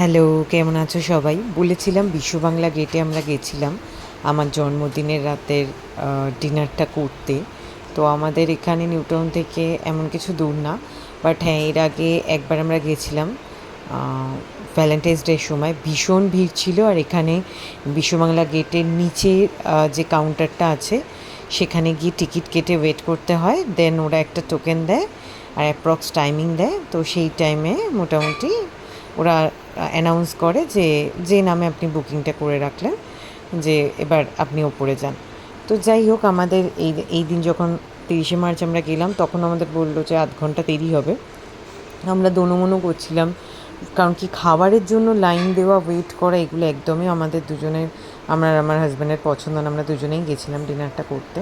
Hello কেমন আছো সবাই? বলেছিলাম বিশ্ব বাংলা গেটে আমরা গেছিলাম আমার জন্মদিনের রাতের ডিনারটা করতে। তো আমাদের এখানে নিউটাউন থেকে এমন কিছু দূর না বাট হ্যাঁ এর আগে একবার আমরা গেছিলাম ভ্যালেন্টাইন্স ডের সময়। ভীষণ ভিড় ছিল আর এখানে বিশ্ববাংলা গেটের নিচে যে কাউন্টারটা আছে, সেখানে গিয়ে টিকিট কেটে ওয়েট করতে হয়। দেন ওরা একটা টোকেন দেয় আর অ্যাপ্রক্স টাইমিং দেয়। তো সেই টাইমে মোটামুটি ওরা অ্যানাউন্স করে যে যে নামে আপনি বুকিংটা করে রাখলেন, যে এবার আপনি ওপরে যান। তো যাই হোক, আমাদের এই এই দিন যখন তিরিশে মার্চ আমরা গেলাম, তখন আমাদের বলল যে আধ ঘণ্টা দেরি হবে। আমরা দোনোমনো করছিলাম, কারণ কি খাবারের জন্য লাইন দেওয়া ওয়েট করা, এগুলো একদমই আমাদের দুজনের, আমার আমার হাজব্যান্ডের পছন্দ না, আমরা দুজনেই গেছিলাম ডিনারটা করতে।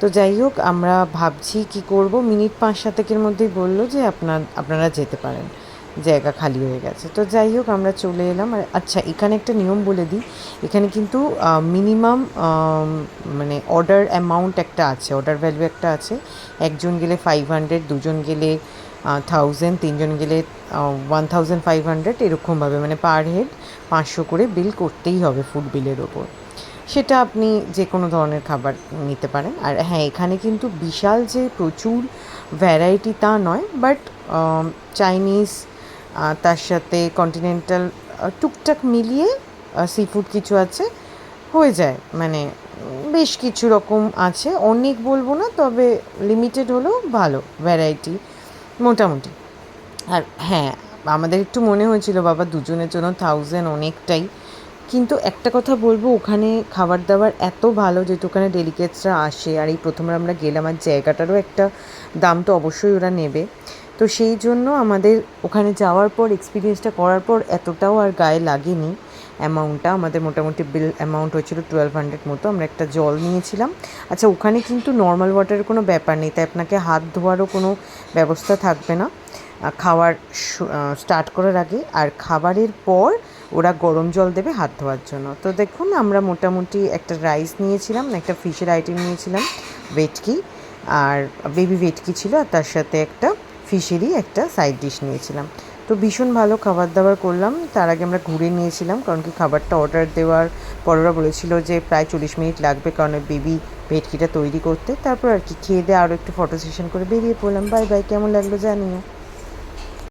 তো যাই হোক, আমরা ভাবছি কি করব। মিনিট পাঁচ সাতেকের মধ্যেই বলল যে আপনার, আপনারা যেতে পারেন। জায়গা খালি হয়ে গেছে। তো যাই হোক, আমরা চলে এলাম। আর আচ্ছা এখানে একটা নিয়ম বলে দিই। এখানে কিন্তু মিনিমাম মানে অর্ডার অ্যামাউন্ট একটা আছে অর্ডার ভ্যালু একটা আছে। একজন গেলে ফাইভ হান্ড্রেড দুজন গেলে থাউজেন্ড তিনজন গেলে ওয়ান থাউজেন্ড ফাইভ হান্ড্রেড এরকমভাবে। মানে পার হেড পাঁচশো করে বিল করতেই হবে ফুড বিলের ওপর। সেটা আপনি যে কোনো ধরনের খাবার নিতে পারেন। আর হ্যাঁ এখানে কিন্তু বিশাল যে প্রচুর ভ্যারাইটি তা নয় বাট চাইনিজ তার সাথে কন্টিনেন্টাল টুকটাক মিলিয়ে সি ফুড কিছু আছে, হয়ে যায়। মানে বেশ কিছু রকম আছে। অনেক বলব না, তবে লিমিটেড হলেও ভালো ভ্যারাইটি মোটামুটি। আর হ্যাঁ আমাদের একটু মনে হয়েছিল, বাবা, দুজনের জন্য থাউজেন্ড অনেকটাই। কিন্তু একটা কথা বলব, ওখানে খাবার দাবার এত ভালো যেহেতু ওখানে ডেলিকেটসরা আসে, আর এই প্রথমবার আমরা গেলাম, আর জায়গাটারও একটা দাম তো অবশ্যই ওরা নেবে। তো সেই জন্য আমাদের ওখানে যাওয়ার পর এক্সপিরিয়েন্সটা করার পর এতটাও আর গায়ে লাগেনি। অ্যামাউন্টটা আমাদের মোটামুটি বিল অ্যামাউন্ট হয়েছিল টুয়েলভ হান্ড্রেড মতো। আমরা একটা জল নিয়েছিলাম। আচ্ছা ওখানে কিন্তু নর্মাল ওয়াটারের কোনো ব্যাপার নেই। তাই আপনাকে হাত ধোয়ারও কোনো ব্যবস্থা থাকবে না। খাওয়ার স্টার্ট করার আগে। আর খাবারের পর ওরা গরম জল দেবে হাত ধোয়ার জন্য। তো দেখুন, আমরা মোটামুটি একটা রাইস নিয়েছিলাম, একটা ফিশের আইটেম নিয়েছিলাম, ভেটকি। আর বেবি ভেটকি ছিল আর তার সাথে একটা ফিশেরই একটা সাইড ডিশ নিয়েছিলাম। তো ভীষণ ভালো খাবার দাবার করলাম। তার আগে আমরা ঘুরে নিয়েছিলাম, কারণ কি খাবারটা অর্ডার দেওয়ার পর ওরা বলেছিল যে প্রায় চল্লিশ মিনিট লাগবে, কারণ বেবি ভেটকিটা তৈরি করতে। তারপর আর কি খেয়ে দিয়ে আরও একটু ফটো সেশন করে বেরিয়ে পড়লাম। বাই বাই কেমন লাগল জানিও।